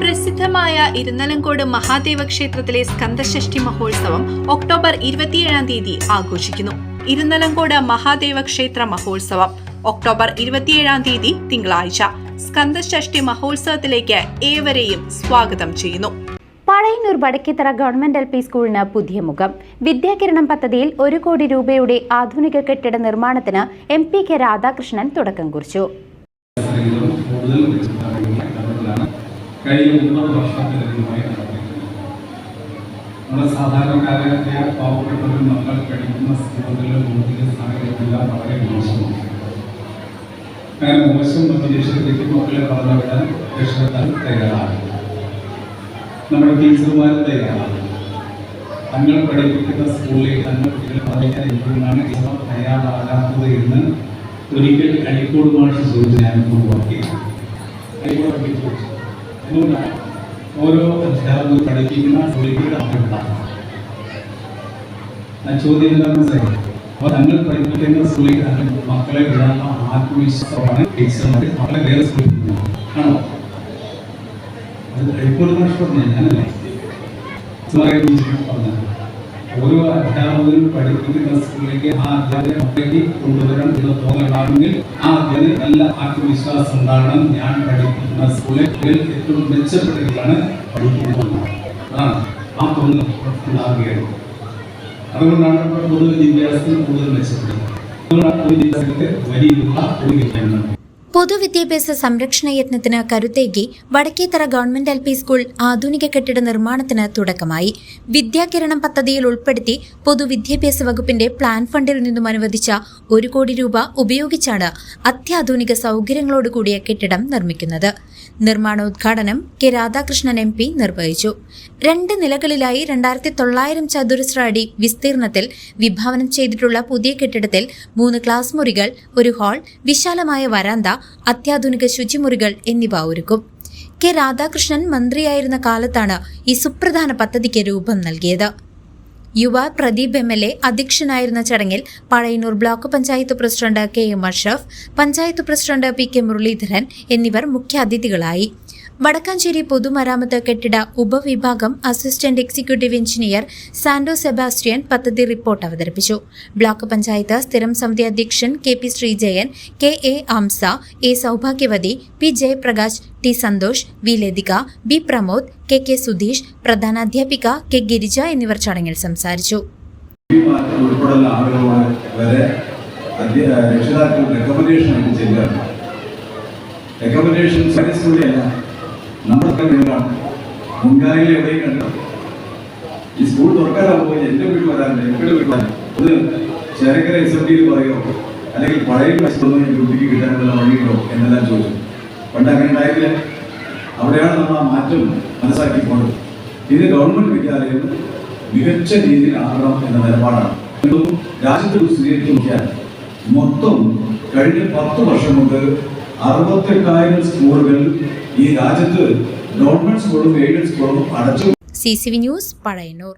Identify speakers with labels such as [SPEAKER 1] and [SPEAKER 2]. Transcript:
[SPEAKER 1] പ്രസിദ്ധമായ ഇരുന്നലങ്കോട് മഹാദേവ ക്ഷേത്രത്തിലെ സ്കന്ദഷഷ്ഠി മഹോത്സവം ഒക്ടോബർ ഇരുപത്തിയേഴാം തീയതി ആഘോഷിക്കുന്നു. ഇരുന്നലങ്കോട് മഹാദേവ ക്ഷേത്ര മഹോത്സവം ഒക്ടോബർ ഇരുപത്തിയേഴാം തീയതി തിങ്കളാഴ്ച. സ്കന്ദഷഷ്ഠി മഹോത്സവത്തിലേക്ക് ഏവരെയും സ്വാഗതം ചെയ്യുന്നു.
[SPEAKER 2] Pazhayannur Vadakkethara government L P സ്കൂളിന് പുതിയ മുഖം. വിദ്യാകിരണം പദ്ധതിയിൽ ഒരു കോടി രൂപയുടെ ആധുനിക കെട്ടിട നിർമ്മാണത്തിന് എം പി കെ രാധാകൃഷ്ണൻ തുടക്കം കുറിച്ചു.
[SPEAKER 3] കഴിഞ്ഞ മുപ്പത് വർഷത്തിലധികമായി നമ്മുടെ സാധാരണക്കാരായ പാവപ്പെട്ടവരും മക്കൾ കഴിക്കുന്ന സ്കൂളുകളിലെ ഭൗതിക സാഹചര്യമെല്ലാം വളരെ മോശമാണ്. അങ്ങനെ മോശം പ്രദേശത്തേക്ക് മക്കളെ പറഞ്ഞുവിടാൻ രക്ഷപ്പെടാൻ തയ്യാറാണ്. നമ്മുടെ ടീച്ചർമാർ തയ്യാറാണ്. തങ്ങൾ പഠിപ്പിക്കുന്ന സ്കൂളിലേക്ക് തങ്ങൾ കുട്ടികളെ പഠിക്കാൻ എന്തുകൊണ്ടാണ് ഇവർ തയ്യാറാകാത്തത് എന്ന് ഒരിക്കൽ അഴിക്കോട് മാഷ് ചോദിച്ചു ഞാൻ ഒഴിവാക്കി അഴിക്കോട് ചോദിച്ചു. എന്തുകൊണ്ടാണ് ഓരോ അധ്യാപകർ പഠിപ്പിക്കുന്ന സ്കൂളിലേക്ക് ഉണ്ടാകും ഞാൻ ചോദ്യം എന്താണെന്ന് മനസ്സിലായി അപ്പോൾ തങ്ങൾ പഠിപ്പിക്കുന്ന സ്കൂളിൽ മക്കളെ വിടാനുള്ള ആത്മവിശ്വാസമാണ് ടീച്ചർമാർ മക്കളെ വേറെ സ്കൂളിൽ. ആണോ? അത് മാഷ് പറഞ്ഞു ഞാനല്ലേ? സുമാരെ ഓരോ അധ്യാപകരും പഠിപ്പിക്കുന്ന സ്കൂളിലേക്ക് ആ അധ്യാപകരെ കൊണ്ടുവരണം എന്ന് തോന്നണമെങ്കിൽ ആ അധ്യാപകർ നല്ല ആത്മവിശ്വാസം ഉണ്ടാകണം. ഞാൻ പഠിപ്പിക്കുന്ന സ്കൂളിൽ ഏറ്റവും മെച്ചപ്പെടുകയാണ് പഠിക്കുന്നത് അതാണ് ആ തോന്നൽ ഉണ്ടാകുകയാണ് അതുകൊണ്ടാണ് ഇപ്പോൾ പൊതുവിദ്യാഭ്യാസത്തിൽ കൂടുതൽ മെച്ചപ്പെടുന്നത്. അതുകൊണ്ടാണ് പൊതുവിദ്യാഭ്യാസത്തെ വലിയ ഒരു വിജ്ഞാനം
[SPEAKER 2] പൊതുവിദ്യാഭ്യാസ സംരക്ഷണ യത്നത്തിന് കരുത്തേകി Vadakkethara government L P school ആധുനിക കെട്ടിട നിർമ്മാണത്തിന് തുടക്കമായി. വിദ്യാകിരണം പദ്ധതിയിൽ ഉൾപ്പെടുത്തി പൊതുവിദ്യാഭ്യാസ വകുപ്പിന്റെ പ്ലാൻ ഫണ്ടിൽ നിന്നും അനുവദിച്ച ഒരു കോടി രൂപ ഉപയോഗിച്ചാണ് അത്യാധുനിക സൗകര്യങ്ങളോട് കൂടിയ കെട്ടിടം നിർമ്മിക്കുന്നത്. നിർമ്മാണോദ്ഘാടനം കെ രാധാകൃഷ്ണൻ എം പി നിർവഹിച്ചു. രണ്ട് നിലകളിലായി രണ്ടായിരത്തി തൊള്ളായിരം ചതുരശ്ര അടി വിസ്തീർണത്തിൽ വിഭാവനം ചെയ്തിട്ടുള്ള പുതിയ കെട്ടിടത്തിൽ മൂന്ന് ക്ലാസ് മുറികൾ ഒരു ഹാൾ വിശാലമായ വരാന്ത അത്യാധുനിക ശുചിമുറികൾ എന്നിവ ഒരുക്കും. കെ രാധാകൃഷ്ണൻ മന്ത്രിയായിരുന്ന കാലത്താണ് ഈ സുപ്രധാന പദ്ധതിക്ക് രൂപം നൽകിയത്. യുവ പ്രദീപ് എം എൽ എ അധ്യക്ഷനായിരുന്ന ചടങ്ങിൽ Pazhayannur block panchayat president K M Ashraf panchayat president P K Muraleedharan എന്നിവർ മുഖ്യാതിഥികളായി. വടക്കാഞ്ചേരി പൊതുമരാമത്ത് കെട്ടിട ഉപവിഭാഗം assistant executive engineer Santo Sebastian പദ്ധതി റിപ്പോർട്ട് അവതരിപ്പിച്ചു. ബ്ലോക്ക് പഞ്ചായത്ത് സ്ഥിരം സമിതി അധ്യക്ഷൻ K P Sreejayan K A Amsa A Saubhagyavathi P Jayaprakash T Santhosh V Lathika B Pramod K K Sudheesh പ്രധാനാധ്യാപിക K Girija എന്നിവർ ചടങ്ങിൽ സംസാരിച്ചു.
[SPEAKER 4] രക്ഷിതാക്കൾ റെക്കമെൻഡേഷൻ ആയിട്ട് ചെയ്യുകയാണ് റെക്കമെൻഡേഷൻ സാറ്റിസ്ഫൈഡ് നമ്മളൊക്കെ നിങ്ങളാണ് മുൻകാലികൾ എവിടെയും കണ്ടു. ഈ സ്കൂൾ തുറക്കാനാകുമ്പോൾ എന്റെ വീട്ടിൽ വരാനില്ല എവിടെ വരാൻ ഇത് ചേരക്കര എസ് എം ഡിയിൽ പറയോ? അല്ലെങ്കിൽ പഴയ വശത്തൊന്നും എന്റെ കുട്ടിക്ക് കിട്ടാനുള്ള വഴിയുണ്ടോ എന്നെല്ലാം ചോദിച്ചു. പണ്ട് അങ്ങനെ ഉണ്ടായില്ല അവിടെയാണ് നമ്മൾ ആ മാറ്റം മനസ്സാക്കി പോകേണ്ടത് ഇത് ഗവൺമെന്റ് വിദ്യാലയം മികച്ച രീതിയിൽ ആകണം എന്ന നിലപാടാണ്. രാജ്യത്ത് സ്ഥിരീകരിച്ച് നോക്കിയാൽ മൊത്തം കഴിഞ്ഞ പത്ത് വർഷം കൊണ്ട് അറുപത്തെട്ടായിരം സ്കൂളുകൾ ഈ രാജ്യത്ത് ഗവൺമെന്റ് സ്കൂളും എയ്ഡഡ് സ്കൂളും അടച്ചു
[SPEAKER 2] C C V news Pazhayannur